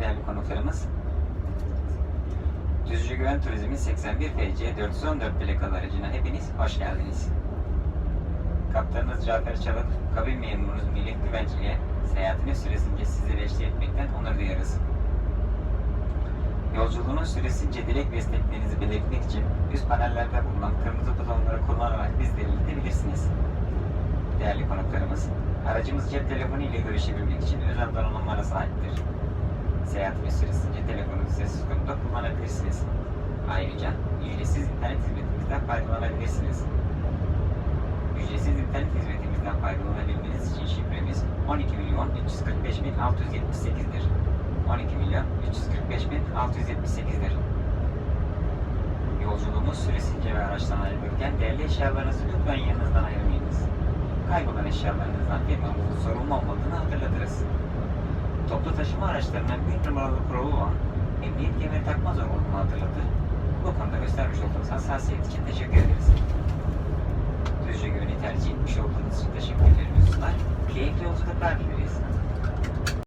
değerli konuklarımız. Düzce Güven Turizm'in 81 FC 414 plakalı aracına hepiniz hoş geldiniz. Kaptanınız Cafer Çalık, kabin memurunuz Melih Güvenç ile seyahatiniz süresince sizlere eşlik etmekten onur duyarız. Yolculuğunuz süresince dilek ve isteklerinizi belirtmek için üst panellerde bulunan kırmızı butonları kullanarak bizleri iletebilirsiniz. Değerli konuklarımız, aracımız cep telefonu ile görüşebilmek için özel donanımlara sahiptir. Seyahatiniz süresince telefonunuzu sessiz konuda kullanabilirsiniz. Ayrıca ücretsiz internet hizmetimizden faydalanabilirsiniz. Ücretsiz internet hizmetimizden faydalanabilmeniz için şifremiz 12 milyon 345 bin 678'dir. 12 milyon 345 bin 678'dir. Yolculuğumuz süresince ve araçtan ayrılırken değerli eşyalarınızı lütfen yanınızdan ayırmayınız. Kaybolan eşyalarınızdan firmamızın sorumlu olmadığını hatırlatırız. Toplu taşıma araçlarından bir numaralı kuralı olan emniyet kemeri takma zorunluluğunu hatırlatır. Bu konuda göstermiş olduğunuz hassasiyet için teşekkür ederiz. Düzce güveni tercih etmiş olduğunuz için teşekkürlerimizi sunar. Keyifli yolculuklar dileriz.